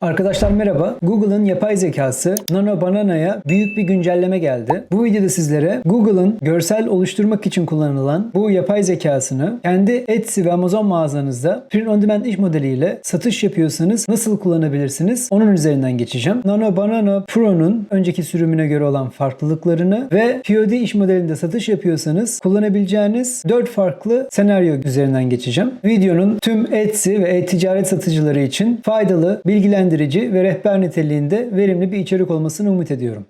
Arkadaşlar merhaba. Google'ın yapay zekası Nano Banana'ya büyük bir güncelleme geldi. Bu videoda sizlere Google'ın görsel oluşturmak için kullanılan bu yapay zekasını kendi Etsy ve Amazon mağazanızda print on demand iş modeliyle satış yapıyorsanız nasıl kullanabilirsiniz? Onun üzerinden geçeceğim. Nano Banana Pro'nun önceki sürümüne göre olan farklılıklarını ve POD iş modelinde satış yapıyorsanız kullanabileceğiniz 4 farklı senaryo üzerinden geçeceğim. Videonun tüm Etsy ve e-ticaret satıcıları için faydalı, bilgilendirici ve rehber niteliğinde verimli bir içerik olmasını umut ediyorum.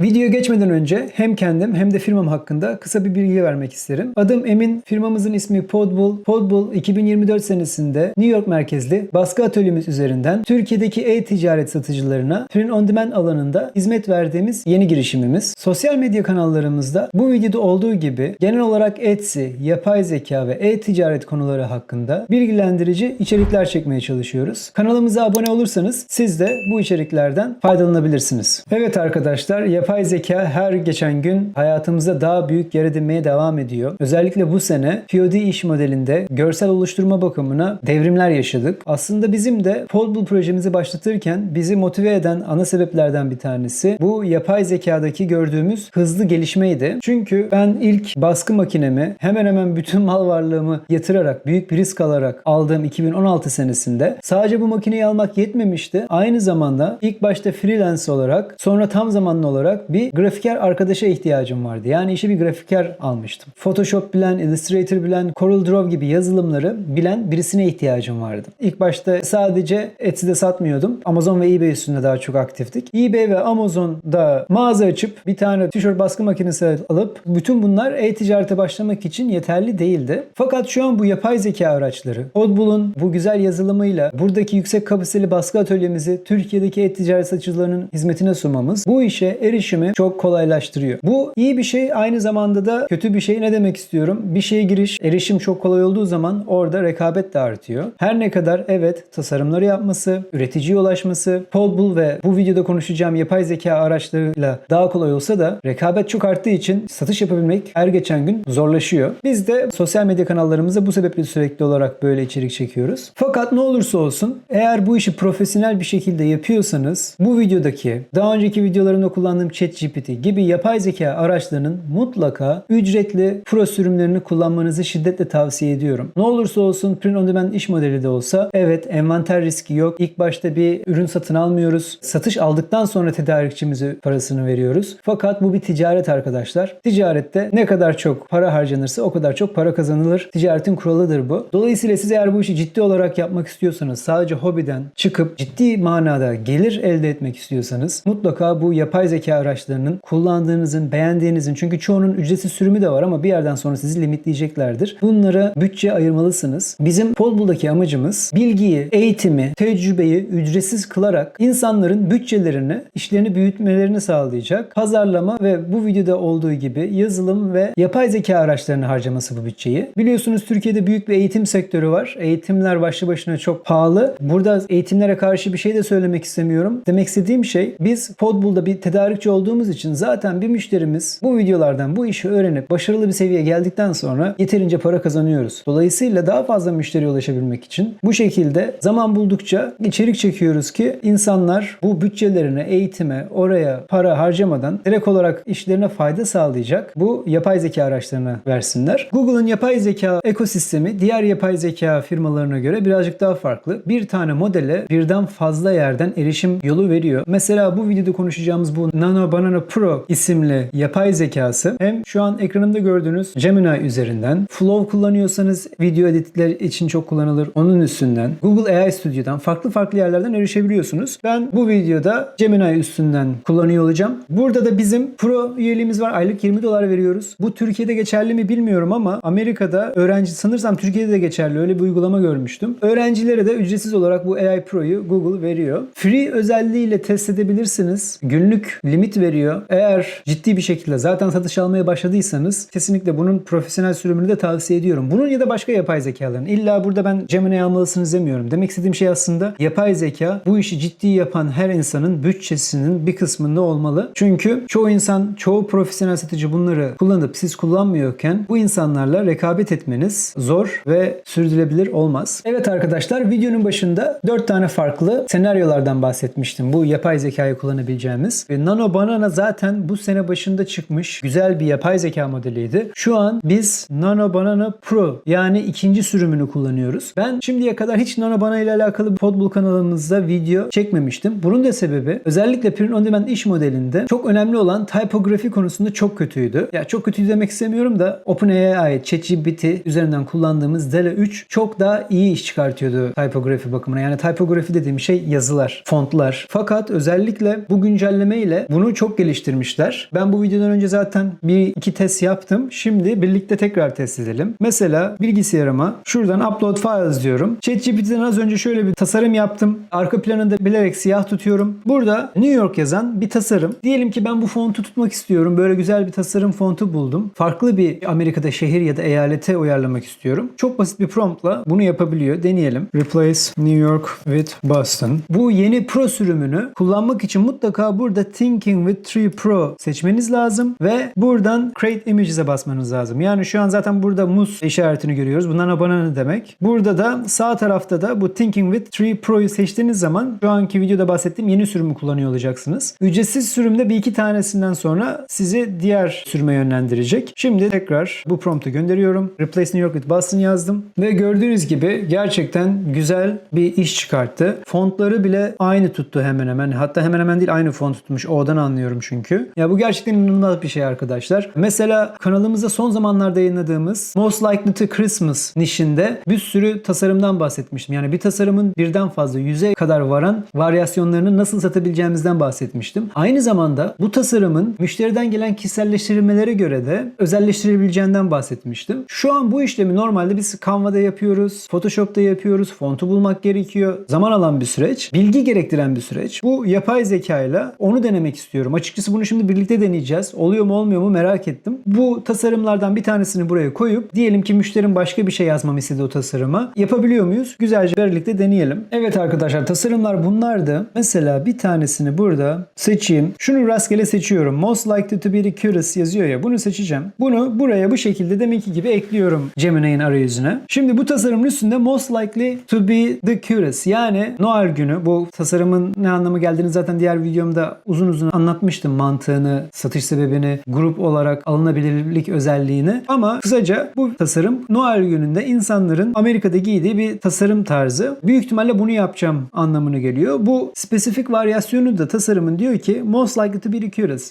Videoya geçmeden önce hem kendim hem de firmam hakkında kısa bir bilgi vermek isterim. Adım Emin, firmamızın ismi Podbull. Podbull 2024 senesinde New York merkezli baskı atölyemiz üzerinden Türkiye'deki e-ticaret satıcılarına print on demand alanında hizmet verdiğimiz yeni girişimimiz. Sosyal medya kanallarımızda bu videoda olduğu gibi genel olarak Etsy, yapay zeka ve e-ticaret konuları hakkında bilgilendirici içerikler çekmeye çalışıyoruz. Kanalımıza abone olursanız siz de bu içeriklerden faydalanabilirsiniz. Evet arkadaşlar, zeka her geçen gün hayatımızda daha büyük yer edinmeye devam ediyor. Özellikle bu sene POD iş modelinde görsel oluşturma bakımına devrimler yaşadık. Aslında bizim de Podbull projemizi başlatırken bizi motive eden ana sebeplerden bir tanesi bu yapay zekadaki gördüğümüz hızlı gelişmeydi. Çünkü ben ilk baskı makinemi hemen hemen bütün mal varlığımı yatırarak, büyük bir risk alarak aldığım 2016 senesinde sadece bu makineyi almak yetmemişti. Aynı zamanda ilk başta freelance olarak sonra tam zamanlı olarak bir grafiker arkadaşa ihtiyacım vardı. Yani işe bir grafiker almıştım. Photoshop bilen, Illustrator bilen, Corel Draw gibi yazılımları bilen birisine ihtiyacım vardı. İlk başta sadece Etsy'de satmıyordum. Amazon ve eBay üstünde daha çok aktiftik. eBay ve Amazon'da mağaza açıp bir tane tişört baskı makinesi alıp bütün bunlar e-ticarete başlamak için yeterli değildi. Fakat şu an bu yapay zeka araçları, Podbull'un bu güzel yazılımıyla buradaki yüksek kapasiteli baskı atölyemizi Türkiye'deki e-ticaret satıcılarının hizmetine sunmamız bu işe erişimi çok kolaylaştırıyor. Bu iyi bir şey aynı zamanda da kötü bir şey ne demek istiyorum? Bir şeye giriş, erişim çok kolay olduğu zaman orada rekabet de artıyor. Her ne kadar evet tasarımları yapması, üreticiye ulaşması, Podbull ve bu videoda konuşacağım yapay zeka araçlarıyla daha kolay olsa da rekabet çok arttığı için satış yapabilmek her geçen gün zorlaşıyor. Biz de sosyal medya kanallarımızda bu sebeple sürekli olarak böyle içerik çekiyoruz. Fakat ne olursa olsun eğer bu işi profesyonel bir şekilde yapıyorsanız bu videodaki daha önceki videolarımda kullandığım ChatGPT gibi yapay zeka araçlarının mutlaka ücretli pro sürümlerini kullanmanızı şiddetle tavsiye ediyorum. Ne olursa olsun print on demand iş modeli de olsa evet envanter riski yok. İlk başta bir ürün satın almıyoruz. Satış aldıktan sonra tedarikçimize parasını veriyoruz. Fakat bu bir ticaret arkadaşlar. Ticarette ne kadar çok para harcanırsa o kadar çok para kazanılır. Ticaretin kuralıdır bu. Dolayısıyla siz eğer bu işi ciddi olarak yapmak istiyorsanız sadece hobiden çıkıp ciddi manada gelir elde etmek istiyorsanız mutlaka bu yapay zeka araçlarının kullandığınızın, beğendiğinizin çünkü çoğunun ücretsiz sürümü de var ama bir yerden sonra sizi limitleyeceklerdir. Bunlara bütçe ayırmalısınız. Bizim Podbull'daki amacımız bilgiyi, eğitimi, tecrübeyi ücretsiz kılarak insanların bütçelerini, işlerini büyütmelerini sağlayacak pazarlama ve bu videoda olduğu gibi yazılım ve yapay zeka araçlarını harcaması bu bütçeyi. Biliyorsunuz Türkiye'de büyük bir eğitim sektörü var. Eğitimler başlı başına çok pahalı. Burada eğitimlere karşı bir şey de söylemek istemiyorum. Demek istediğim şey biz Podbull'da bir tedarikçi olduğumuz için zaten bir müşterimiz bu videolardan bu işi öğrenip başarılı bir seviyeye geldikten sonra yeterince para kazanıyoruz. Dolayısıyla daha fazla müşteriye ulaşabilmek için bu şekilde zaman buldukça içerik çekiyoruz ki insanlar bu bütçelerine, eğitime, oraya para harcamadan direkt olarak işlerine fayda sağlayacak bu yapay zeka araçlarına versinler. Google'ın yapay zeka ekosistemi diğer yapay zeka firmalarına göre birazcık daha farklı. Bir tane modele birden fazla yerden erişim yolu veriyor. Mesela bu videoda konuşacağımız bu Nano Banana Pro isimli yapay zekası hem şu an ekranımda gördüğünüz Gemini üzerinden Flow kullanıyorsanız video editler için çok kullanılır. Onun üstünden Google AI Studio'dan farklı farklı yerlerden erişebiliyorsunuz. Ben bu videoda Gemini üstünden kullanıyor olacağım. Burada da bizim Pro üyeliğimiz var. Aylık 20 dolar veriyoruz. Bu Türkiye'de geçerli mi bilmiyorum ama Amerika'da öğrenci sanırsam Türkiye'de de geçerli. Öyle bir uygulama görmüştüm. Öğrencilere de ücretsiz olarak bu AI Pro'yu Google veriyor. Free özelliğiyle test edebilirsiniz. Günlük limit limit veriyor. Eğer ciddi bir şekilde zaten satış almaya başladıysanız kesinlikle bunun profesyonel sürümünü de tavsiye ediyorum. Bunun ya da başka yapay zekaların. İlla burada ben Gemini almalısınız demiyorum. Demek istediğim şey aslında yapay zeka bu işi ciddi yapan her insanın bütçesinin bir kısmında olmalı. Çünkü çoğu insan, çoğu profesyonel satıcı bunları kullanıp siz kullanmıyorken bu insanlarla rekabet etmeniz zor ve sürdürülebilir olmaz. Evet arkadaşlar videonun başında 4 tane farklı senaryolardan bahsetmiştim. Bu yapay zekayı kullanabileceğimiz. Ve Nano Banana zaten bu sene başında çıkmış güzel bir yapay zeka modeliydi. Şu an biz Nano Banana Pro yani ikinci sürümünü kullanıyoruz. Ben şimdiye kadar hiç Nano Banana ile alakalı Podbull kanalımızda video çekmemiştim. Bunun da sebebi özellikle Print On Demand iş modelinde çok önemli olan typografi konusunda çok kötüydü. Ya çok kötü demek istemiyorum da OpenAI'ye ait ChatGPT üzerinden kullandığımız DALL-E 3 çok daha iyi iş çıkartıyordu typografi bakımına. Yani typografi dediğim şey yazılar, fontlar. Fakat özellikle bu güncelleme ile bunu çok geliştirmişler. Ben bu videodan önce zaten bir iki test yaptım. Şimdi birlikte tekrar test edelim. Mesela bilgisayarıma şuradan upload files diyorum. ChatGPT'den az önce şöyle bir tasarım yaptım. Arka planında bilerek siyah tutuyorum. Burada New York yazan bir tasarım. Diyelim ki ben bu fontu tutmak istiyorum. Böyle güzel bir tasarım fontu buldum. Farklı bir Amerika'da şehir ya da eyalete uyarlamak istiyorum. Çok basit bir promptla bunu yapabiliyor. Deneyelim. Replace New York with Boston. Bu yeni Pro sürümünü kullanmak için mutlaka burada Thinking with 3 Pro seçmeniz lazım ve buradan Create Images'e basmanız lazım. Yani şu an zaten burada muz işaretini görüyoruz. Bundan abone ne demek? Burada da sağ tarafta da bu Thinking with 3 Pro'yu seçtiğiniz zaman şu anki videoda bahsettiğim yeni sürümü kullanıyor olacaksınız. Ücretsiz sürümde bir iki tanesinden sonra sizi diğer sürüme yönlendirecek. Şimdi tekrar bu promptu gönderiyorum. Replace New York with Boston yazdım. Ve gördüğünüz gibi gerçekten güzel bir iş çıkarttı. Fontları bile aynı tuttu hemen hemen. Hatta hemen hemen değil aynı font tutmuş. O'dan anlıyorum çünkü. Ya bu gerçekten inanılmaz bir şey arkadaşlar. Mesela kanalımızda son zamanlarda yayınladığımız Most Likely to Christmas nişinde bir sürü tasarımdan bahsetmiştim. Yani bir tasarımın birden fazla yüze kadar varan varyasyonlarını nasıl satabileceğimizden bahsetmiştim. Aynı zamanda bu tasarımın müşteriden gelen kişiselleştirilmelere göre de özelleştirebileceğinden bahsetmiştim. Şu an bu işlemi normalde biz Canva'da yapıyoruz, Photoshop'ta yapıyoruz, fontu bulmak gerekiyor. Zaman alan bir süreç, bilgi gerektiren bir süreç. Bu yapay zekayla onu denemek istiyorum. Açıkçası bunu şimdi birlikte deneyeceğiz. Oluyor mu olmuyor mu merak ettim. Bu tasarımlardan bir tanesini buraya koyup diyelim ki müşterim başka bir şey yazmamı istedi o tasarıma. Yapabiliyor muyuz? Güzelce birlikte deneyelim. Evet arkadaşlar tasarımlar bunlardı. Mesela bir tanesini burada seçeyim. Şunu rastgele seçiyorum. Most likely to be curious yazıyor ya. Bunu seçeceğim. Bunu buraya bu şekilde deminki gibi ekliyorum Gemini'nin arayüzüne. Şimdi bu tasarımın üstünde most likely to be the curious yani Noel günü bu tasarımın ne anlamı geldiğini zaten diğer videomda uzun uzun anlatmıştım mantığını, satış sebebini, grup olarak alınabilirlik özelliğini. Ama kısaca bu tasarım Noel gününde insanların Amerika'da giydiği bir tasarım tarzı. Büyük ihtimalle bunu yapacağım anlamına geliyor. Bu spesifik varyasyonu da tasarımın diyor ki most likely to be the.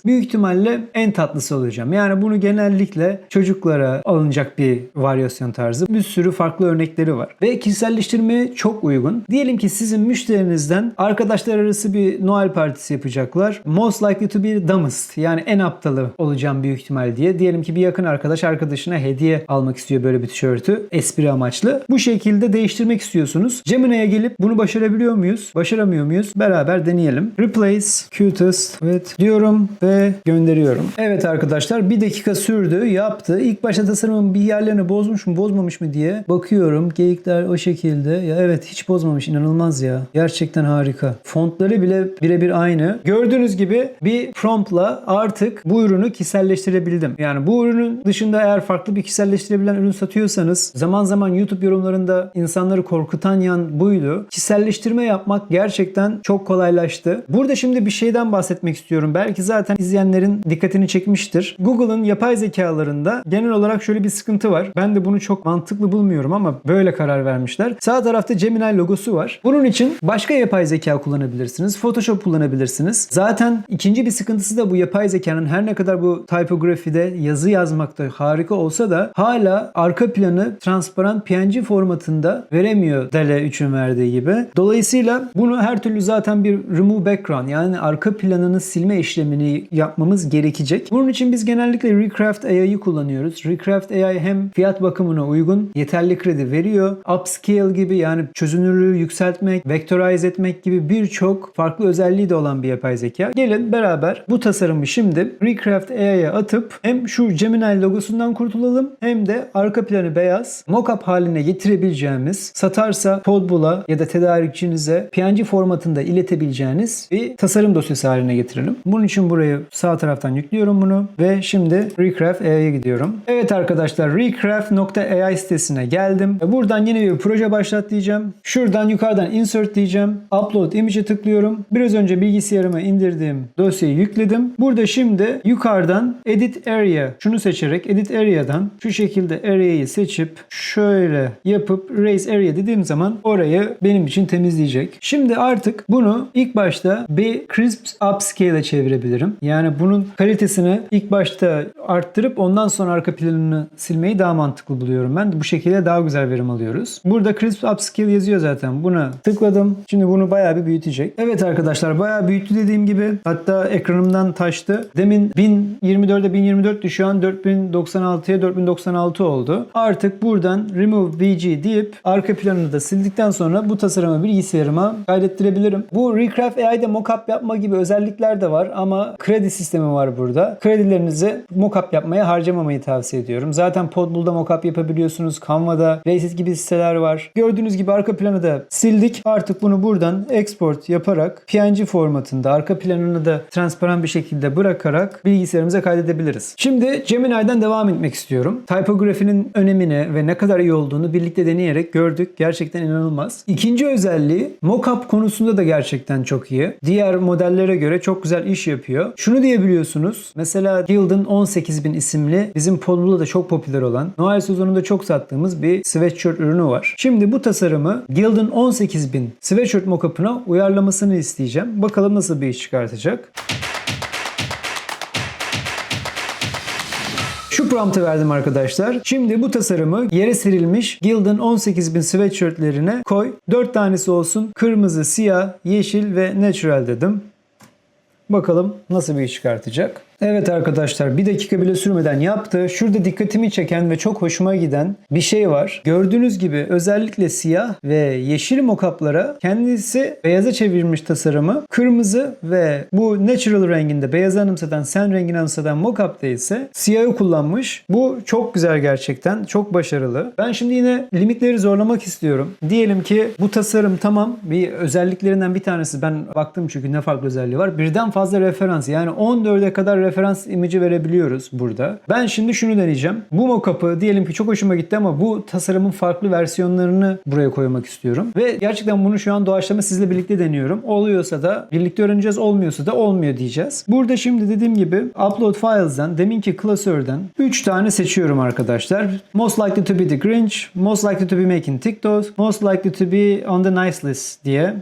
Büyük ihtimalle en tatlısı olacağım. Yani bunu genellikle çocuklara alınacak bir varyasyon tarzı. Bir sürü farklı örnekleri var. Ve kişiselleştirmeye çok uygun. Diyelim ki sizin müşterinizden arkadaşlar arası bir Noel partisi yapacaklar. Most likely to be dumbest. Yani en aptalı olacağım büyük ihtimal diye. Diyelim ki bir yakın arkadaş arkadaşına hediye almak istiyor böyle bir tişörtü. Espri amaçlı. Bu şekilde değiştirmek istiyorsunuz. Gemini'ye gelip bunu başarabiliyor muyuz? Başaramıyor muyuz? Beraber deneyelim. Replace cutest with diyorum ve gönderiyorum. Evet arkadaşlar bir dakika sürdü. Yaptı. İlk başta tasarımın bir yerlerini bozmuş mu bozmamış mı diye bakıyorum. Geyikler o şekilde. Ya evet hiç bozmamış. inanılmaz ya. Gerçekten harika. Fontları bile birebir aynı. Gördüğünüz gibi bir promptla artık bu ürünü kişiselleştirebildim. Yani bu ürünün dışında eğer farklı bir kişiselleştirebilen ürün satıyorsanız zaman zaman YouTube yorumlarında insanları korkutan yan buydu. Kişiselleştirme yapmak gerçekten çok kolaylaştı. Burada şimdi bir şeyden bahsetmek istiyorum. Belki zaten izleyenlerin dikkatini çekmiştir. Google'ın yapay zekalarında genel olarak şöyle bir sıkıntı var. Ben de bunu çok mantıklı bulmuyorum ama böyle karar vermişler. Sağ tarafta Gemini logosu var. Bunun için başka yapay zeka kullanabilirsiniz. Photoshop kullanabilirsiniz. Zaten ikinci bir sıkıntısı da bu yapay zekanın her ne kadar bu typografide yazı yazmakta harika olsa da hala arka planı transparan PNG formatında veremiyor DALL-E 3'ün verdiği gibi. Dolayısıyla bunu her türlü zaten bir remove background yani arka planını silme işlemini yapmamız gerekecek. Bunun için biz genellikle Recraft AI'yı kullanıyoruz. Recraft AI hem fiyat bakımına uygun, yeterli kredi veriyor. Upscale gibi yani çözünürlüğü yükseltmek, vectorize etmek gibi birçok farklı özelliği de olan bir yapay zeka. Gelin Beraber bu tasarımı şimdi Recraft AI'ya atıp hem şu Gemini logosundan kurtulalım hem de arka planı beyaz mockup haline getirebileceğimiz satarsa Podbul'a ya da tedarikçinize PNG formatında iletebileceğiniz bir tasarım dosyası haline getirelim. Bunun için burayı sağ taraftan yüklüyorum bunu ve şimdi Recraft AI'ye gidiyorum. Evet arkadaşlar recraft.ai sitesine geldim. Buradan yeni bir proje başlat diyeceğim. Şuradan yukarıdan insert diyeceğim. Upload image'e tıklıyorum. Biraz önce bilgisayarıma indirdiğim dosyayı yükledim. Burada şimdi yukarıdan edit area şunu seçerek edit area'dan şu şekilde area'yı seçip şöyle yapıp erase area dediğim zaman orayı benim için temizleyecek. Şimdi artık bunu ilk başta bir crisp upscale'e çevirebilirim. Yani bunun kalitesini ilk başta arttırıp ondan sonra arka planını silmeyi daha mantıklı buluyorum ben. Bu şekilde daha güzel verim alıyoruz. Burada crisp upscale yazıyor zaten. Buna tıkladım. Şimdi bunu bayağı bir büyütecek. Evet arkadaşlar bayağı büyüttü dediğim gibi. Hatta ekranımdan taştı. Demin 1024'e 1024'tü şu an 4096'ya 4096 oldu. Artık buradan remove VG deyip arka planını da sildikten sonra bu tasarımı bilgisayarıma kaydettirebilirim. Bu Recraft AI'de mockup yapma gibi özellikler de var ama kredi sistemi var burada. Kredilerinizi mockup yapmaya harcamamayı tavsiye ediyorum. Zaten Podbul'da mockup yapabiliyorsunuz. Canva'da, Raysit gibi siteler var. Gördüğünüz gibi arka planı da sildik. Artık bunu buradan export yaparak PNG formatında arka planını da transparan bir şekilde bırakarak bilgisayarımıza kaydedebiliriz. Şimdi Gemini'den devam etmek istiyorum. Typografinin önemini ve ne kadar iyi olduğunu birlikte deneyerek gördük. Gerçekten inanılmaz. İkinci özelliği mockup konusunda da gerçekten çok iyi. Diğer modellere göre çok güzel iş yapıyor. Şunu diyebiliyorsunuz. Mesela Gildan 18000 isimli bizim Podbul'da da çok popüler olan Noel sezonunda çok sattığımız bir sweatshirt ürünü var. Şimdi bu tasarımı Gildan 18000 sweatshirt mockup'ına uyarlamasını isteyeceğim. Bakalım nasıl bir iş çıkartacak. Şu prompt'ı verdim arkadaşlar. Şimdi bu tasarımı yere serilmiş Gildan 18000 sweatshirtlerine koy. 4 tanesi olsun. Kırmızı, siyah, yeşil ve natural dedim. Bakalım nasıl bir iş çıkartacak. Evet arkadaşlar bir dakika bile sürmeden yaptı. Şurada dikkatimi çeken ve çok hoşuma giden bir şey var. Gördüğünüz gibi özellikle siyah ve yeşil mokaplara kendisi beyaza çevirmiş tasarımı. Kırmızı ve bu natural renginde beyazı anımsatan, sen rengini anımsatan mokapta ise siyahı kullanmış. Bu çok güzel gerçekten. Çok başarılı. Ben şimdi yine limitleri zorlamak istiyorum. Diyelim ki bu tasarım tamam. Bir özelliklerinden bir tanesi ben baktım çünkü ne farklı özelliği var. Birden fazla referans yani 14'e kadar referans imajı verebiliyoruz burada. Ben şimdi şunu deneyeceğim. Bu mockup'ı diyelim ki çok hoşuma gitti ama bu tasarımın farklı versiyonlarını buraya koymak istiyorum. Ve gerçekten bunu şu an doğaçlama sizle birlikte deniyorum. Oluyorsa da birlikte öğreneceğiz, olmuyorsa da olmuyor diyeceğiz. Burada şimdi dediğim gibi Upload Files'dan, deminki klasörden 3 tane seçiyorum arkadaşlar. Most likely to be the Grinch, most likely to be making TikToks, most likely to be on the nice list diye.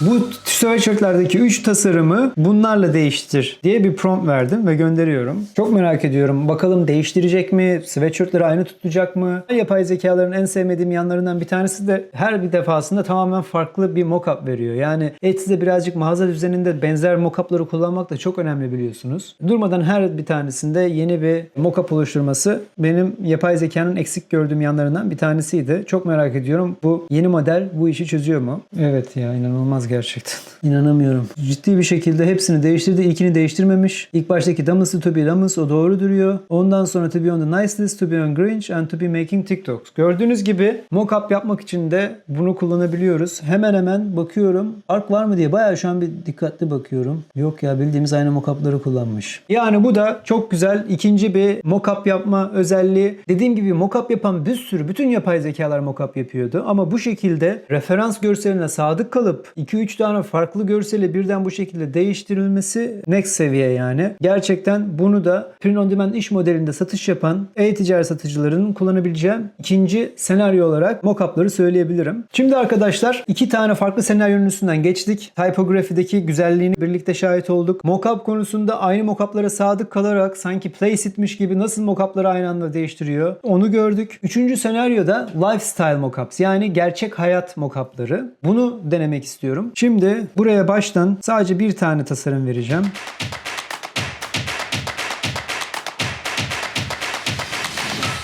Bu sweatshirtlerdeki 3 tasarımı bunlarla değiştir diye bir prompt verdim ve gönderiyorum. Çok merak ediyorum. Bakalım değiştirecek mi? Sweatshirtleri aynı tutacak mı? Yapay zekaların en sevmediğim yanlarından bir tanesi de her bir defasında tamamen farklı bir mockup veriyor. Yani Etsy'de birazcık mağaza düzeninde benzer mockupları kullanmak da çok önemli biliyorsunuz. Durmadan her bir tanesinde yeni bir mockup oluşturması benim yapay zekanın eksik gördüğüm yanlarından bir tanesiydi. Çok merak ediyorum. Bu yeni model bu işi çözüyor mu? Evet ya inanılmaz gerçekten. İnanamıyorum. Ciddi bir şekilde hepsini değiştirdi. İlkini değiştirmemiş. İlk baştaki Damus to be Damus o doğru duruyor. Ondan sonra to be on the nice list, to be on Grinch and to be making TikToks. Gördüğünüz gibi mockup yapmak için de bunu kullanabiliyoruz. Hemen hemen bakıyorum. Fark var mı diye bayağı şu an bir dikkatli bakıyorum. Yok ya bildiğimiz aynı mockupları kullanmış. Yani bu da çok güzel ikinci bir mockup yapma özelliği. Dediğim gibi mockup yapan bir sürü bütün yapay zekalar mockup yapıyordu. Ama bu şekilde referans görseline sadık kalıp 2-3 tane farklı görseli birden bu şekilde değiştirilmesi next seviye yani. Gerçekten bunu da print on demand iş modelinde satış yapan e-ticaret satıcılarının kullanabileceği ikinci senaryo olarak mockup'ları söyleyebilirim. Şimdi arkadaşlar iki tane farklı senaryonun üstünden geçtik. Typography'deki güzelliğini birlikte şahit olduk. Mockup konusunda aynı mockup'lara sadık kalarak sanki Placit'miş gibi nasıl mockup'ları aynı anda değiştiriyor onu gördük. Üçüncü senaryoda lifestyle mockups yani gerçek hayat mockup'ları. Bunu denemek istiyorum. Şimdi buraya baştan sadece bir tane tasarım vereceğim.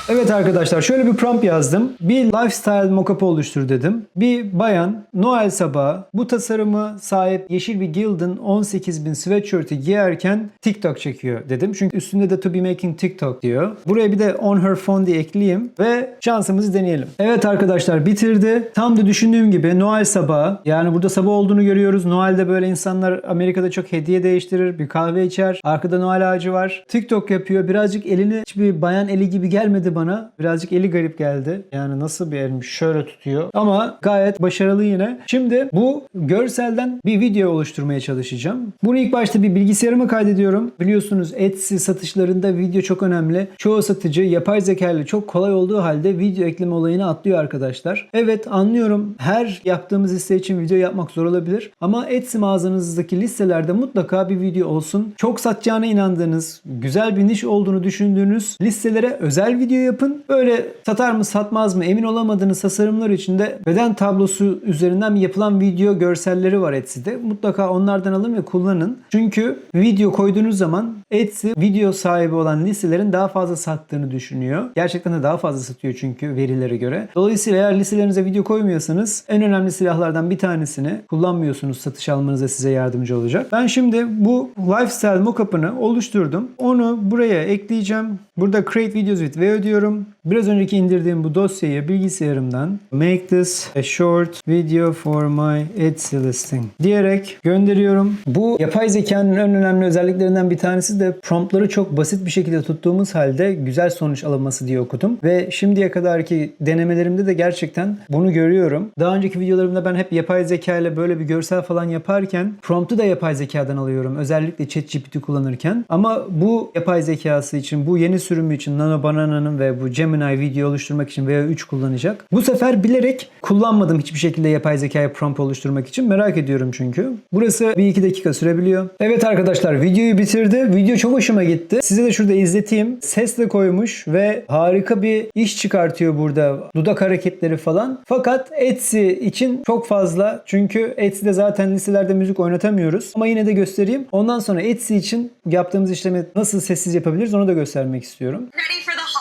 Evet arkadaşlar şöyle bir prompt yazdım. Bir lifestyle mockup oluştur dedim. Bir bayan Noel sabahı bu tasarımı sahip yeşil bir Gildan 18.000 sweatshirt'ı giyerken TikTok çekiyor dedim. Çünkü üstünde de to be making TikTok diyor. Buraya bir de on her phone diye ekleyeyim ve şansımızı deneyelim. Evet arkadaşlar bitirdi. Tam da düşündüğüm gibi Noel sabahı yani burada sabah olduğunu görüyoruz. Noel'de böyle insanlar Amerika'da çok hediye değiştirir. Bir kahve içer. Arkada Noel ağacı var. TikTok yapıyor. Birazcık elini hiçbir bayan eli gibi gelmedi bana. Birazcık eli garip geldi. Yani nasıl bir elmiş? Şöyle tutuyor. Ama gayet başarılı yine. Şimdi bu görselden bir video oluşturmaya çalışacağım. Bunu ilk başta bir bilgisayarıma kaydediyorum. Biliyorsunuz Etsy satışlarında video çok önemli. Çoğu satıcı yapay zeka ile çok kolay olduğu halde video ekleme olayını atlıyor arkadaşlar. Evet anlıyorum. Her yaptığımız liste için video yapmak zor olabilir. Ama Etsy mağazanızdaki listelerde mutlaka bir video olsun. Çok satacağına inandığınız, güzel bir niş olduğunu düşündüğünüz listelere özel video yapın. Böyle satar mı satmaz mı emin olamadığınız tasarımlar için de beden tablosu üzerinden yapılan video görselleri var Etsy'de. Mutlaka onlardan alın ve kullanın. Çünkü video koyduğunuz zaman Etsy video sahibi olan listelerin daha fazla sattığını düşünüyor. Gerçekten de daha fazla satıyor çünkü verilere göre. Dolayısıyla eğer listelerinize video koymuyorsanız en önemli silahlardan bir tanesini kullanmıyorsunuz satış almanıza size yardımcı olacak. Ben şimdi bu lifestyle mockup'ını oluşturdum. Onu buraya ekleyeceğim. Burada create videos with VO diyorum. Biraz önceki indirdiğim bu dosyayı bilgisayarımdan make this a short video for my Etsy listing diyerek gönderiyorum. Bu yapay zekanın en önemli özelliklerinden bir tanesi de promptları çok basit bir şekilde tuttuğumuz halde güzel sonuç alınması diye okudum. Ve şimdiye kadarki denemelerimde de gerçekten bunu görüyorum. Daha önceki videolarımda ben hep yapay zeka ile böyle bir görsel falan yaparken promptu da yapay zekadan alıyorum. Özellikle ChatGPT kullanırken. Ama bu yapay zekası için, bu yeni sürümü için Nano Banana'nın ve bu Gemini video oluşturmak için VO3 kullanacak. Bu sefer bilerek kullanmadım hiçbir şekilde yapay zekaya prompt oluşturmak için. Merak ediyorum çünkü. Burası 1-2 dakika sürebiliyor. Evet arkadaşlar videoyu bitirdi. Video çok hoşuma gitti. Size de şurada izleteyim. Ses de koymuş ve harika bir iş çıkartıyor burada. Dudak hareketleri falan. Fakat Etsy için çok fazla. Çünkü Etsy'de zaten listelerde müzik oynatamıyoruz. Ama yine de göstereyim. Ondan sonra Etsy için yaptığımız işlemi nasıl sessiz yapabiliriz onu da göstermek istiyorum. Ready for the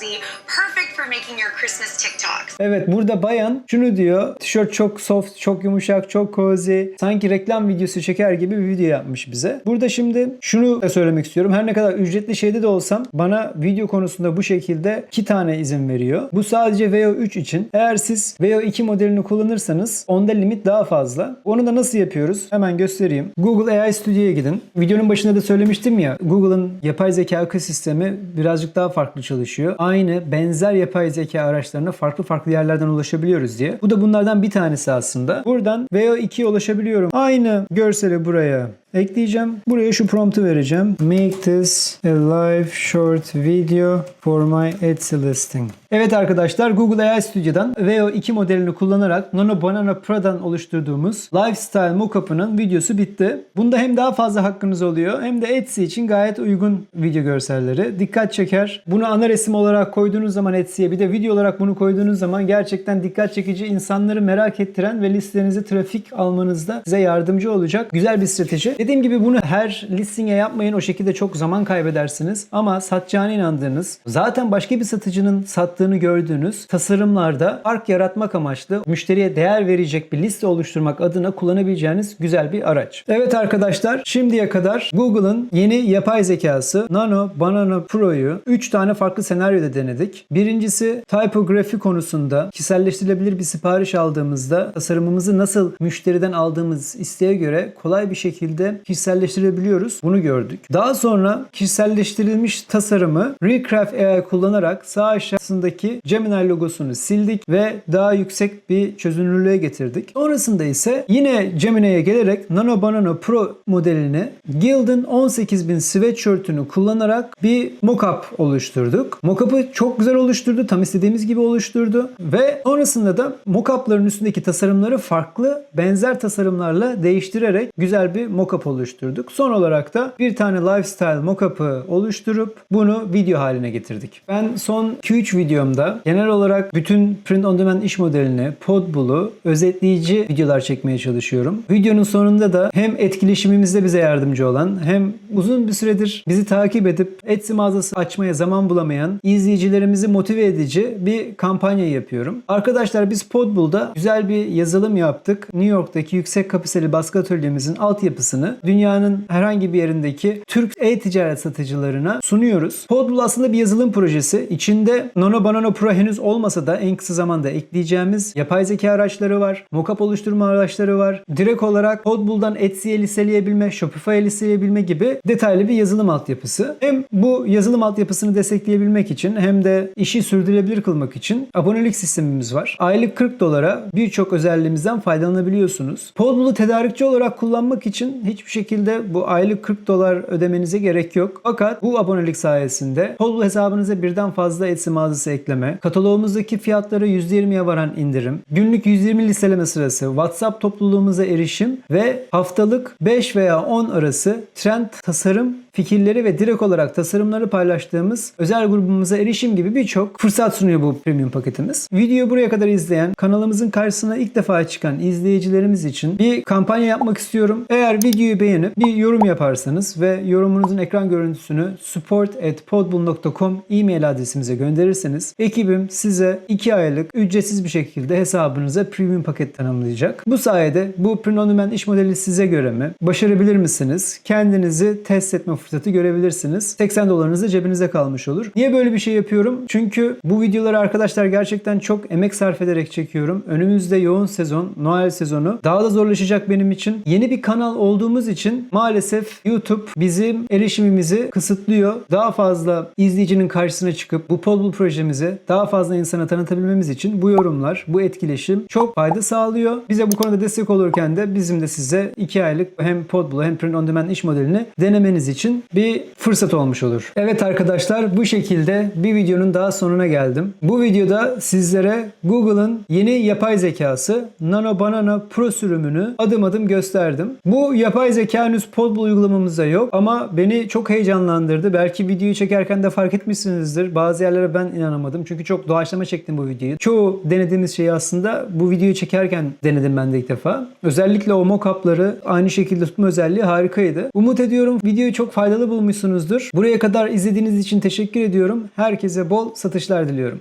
cozy, perfect for making your Christmas TikToks. Evet burada bayan şunu diyor. Tişört çok soft, çok yumuşak, çok cozy. Sanki reklam videosu çeker gibi bir video yapmış bize. Burada şimdi şunu da söylemek istiyorum. Her ne kadar ücretli şeyde de olsam bana video konusunda bu şekilde iki tane izin veriyor. Bu sadece VO3 için. Eğer siz VO2 modelini kullanırsanız onda limit daha fazla. Onu da nasıl yapıyoruz? Hemen göstereyim. Google AI Studio'ya gidin. Videonun başında da söylemiştim ya Google'ın yapay zeka ekosistemi birazcık daha farklı çalışıyor. Aynı benzer yapay zeka araçlarına farklı farklı yerlerden ulaşabiliyoruz diye. Bu da bunlardan bir tanesi aslında. Buradan VO2'ye ulaşabiliyorum. Aynı görseli buraya ekleyeceğim. Buraya şu promptu vereceğim. Make this a live short video for my Etsy listing. Evet arkadaşlar Google AI Studio'dan VO2 modelini kullanarak Nano Banana Pro'dan oluşturduğumuz Lifestyle Mockup'ının videosu bitti. Bunda hem daha fazla hakkınız oluyor hem de Etsy için gayet uygun video görselleri. Dikkat çeker. Bunu ana resim olarak koyduğunuz zaman Etsy'ye bir de video olarak bunu koyduğunuz zaman gerçekten dikkat çekici insanları merak ettiren ve listenize trafik almanızda size yardımcı olacak güzel bir strateji. Dediğim gibi bunu her listinge yapmayın. O şekilde çok zaman kaybedersiniz. Ama satacağına inandığınız, zaten başka bir satıcının sattığını gördüğünüz tasarımlarda fark yaratmak amaçlı müşteriye değer verecek bir liste oluşturmak adına kullanabileceğiniz güzel bir araç. Evet arkadaşlar şimdiye kadar Google'ın yeni yapay zekası Nano Banana Pro'yu 3 tane farklı senaryoda denedik. Birincisi typography konusunda kişiselleştirilebilir bir sipariş aldığımızda tasarımımızı nasıl müşteriden aldığımız isteğe göre kolay bir şekilde kişiselleştirebiliyoruz. Bunu gördük. Daha sonra kişiselleştirilmiş tasarımı Recraft AI kullanarak sağ aşağısındaki Gemini logosunu sildik ve daha yüksek bir çözünürlüğe getirdik. Sonrasında ise yine Gemini'ye gelerek Nano Banana Pro modelini Gildan 18000 sweatshirt'ünü kullanarak bir mockup oluşturduk. Mockup'ı çok güzel oluşturdu. Tam istediğimiz gibi oluşturdu. Ve sonrasında da mockup'ların üstündeki tasarımları farklı benzer tasarımlarla değiştirerek güzel bir mockup oluşturduk. Son olarak da bir tane lifestyle mockup'ı oluşturup bunu video haline getirdik. Ben son 2-3 video videomda genel olarak bütün print on demand iş modelini, Podbul'u özetleyici videolar çekmeye çalışıyorum. Videonun sonunda da hem etkileşimimizde bize yardımcı olan hem uzun bir süredir bizi takip edip Etsy mağazası açmaya zaman bulamayan izleyicilerimizi motive edici bir kampanya yapıyorum. Arkadaşlar biz Podbul'da güzel bir yazılım yaptık. New York'taki yüksek kapasiteli baskı atölyemizin altyapısını dünyanın herhangi bir yerindeki Türk e-ticaret satıcılarına sunuyoruz. Podbul aslında bir yazılım projesi. İçinde Nano Banano Pro henüz olmasa da en kısa zamanda ekleyeceğimiz yapay zeka araçları var. Mockup oluşturma araçları var. Direkt olarak Podbul'dan Etsy'ye listeleyebilme, Shopify'e listeleyebilme gibi detaylı bir yazılım altyapısı. Hem bu yazılım altyapısını destekleyebilmek için hem de işi sürdürülebilir kılmak için abonelik sistemimiz var. Aylık 40 dolara birçok özelliğimizden faydalanabiliyorsunuz. Podbul'u tedarikçi olarak kullanmak için hiçbir şekilde bu aylık 40 dolar ödemenize gerek yok. Fakat bu abonelik sayesinde Podbul hesabınıza birden fazla Etsy mağazası ekleme, kataloğumuzdaki fiyatları %20'ye varan indirim, günlük 120 listeleme sırası, WhatsApp topluluğumuza erişim ve haftalık 5 veya 10 arası trend tasarım fikirleri ve direkt olarak tasarımları paylaştığımız özel grubumuza erişim gibi birçok fırsat sunuyor bu premium paketimiz. Videoyu buraya kadar izleyen, kanalımızın karşısına ilk defa çıkan izleyicilerimiz için bir kampanya yapmak istiyorum. Eğer videoyu beğenip bir yorum yaparsanız ve yorumunuzun ekran görüntüsünü support@podbull.com e-mail adresimize gönderirseniz ekibim size 2 aylık ücretsiz bir şekilde hesabınıza premium paket tanımlayacak. Bu sayede bu print on demand iş modeli size göre mi? Başarabilir misiniz? Kendinizi test etme fırsatı görebilirsiniz. 80 dolarınız da cebinize kalmış olur. Niye böyle bir şey yapıyorum? Çünkü bu videoları arkadaşlar gerçekten çok emek sarf ederek çekiyorum. Önümüzde yoğun sezon, Noel sezonu. Daha da zorlaşacak benim için. Yeni bir kanal olduğumuz için maalesef YouTube bizim erişimimizi kısıtlıyor. Daha fazla izleyicinin karşısına çıkıp bu Podbul projemizi daha fazla insana tanıtabilmemiz için bu yorumlar, bu etkileşim çok fayda sağlıyor. Bize bu konuda destek olurken de bizim de size 2 aylık hem Podbul'u hem Print On Demand iş modelini denemeniz için bir fırsat olmuş olur. Evet arkadaşlar bu şekilde bir videonun daha sonuna geldim. Bu videoda sizlere Google'ın yeni yapay zekası Nano Banana Pro sürümünü adım adım gösterdim. Bu yapay zeka henüz Podbul uygulamamızda yok ama beni çok heyecanlandırdı. Belki videoyu çekerken de fark etmişsinizdir. Bazı yerlere ben inanamadım. Çünkü çok doğaçlama çektim bu videoyu. Çoğu denediğimiz şeyi aslında bu videoyu çekerken denedim ben de ilk defa. Özellikle o mock-up'ları aynı şekilde tutma özelliği harikaydı. Umut ediyorum videoyu çok faydalı bulmuşsunuzdur. Buraya kadar izlediğiniz için teşekkür ediyorum. Herkese bol satışlar diliyorum.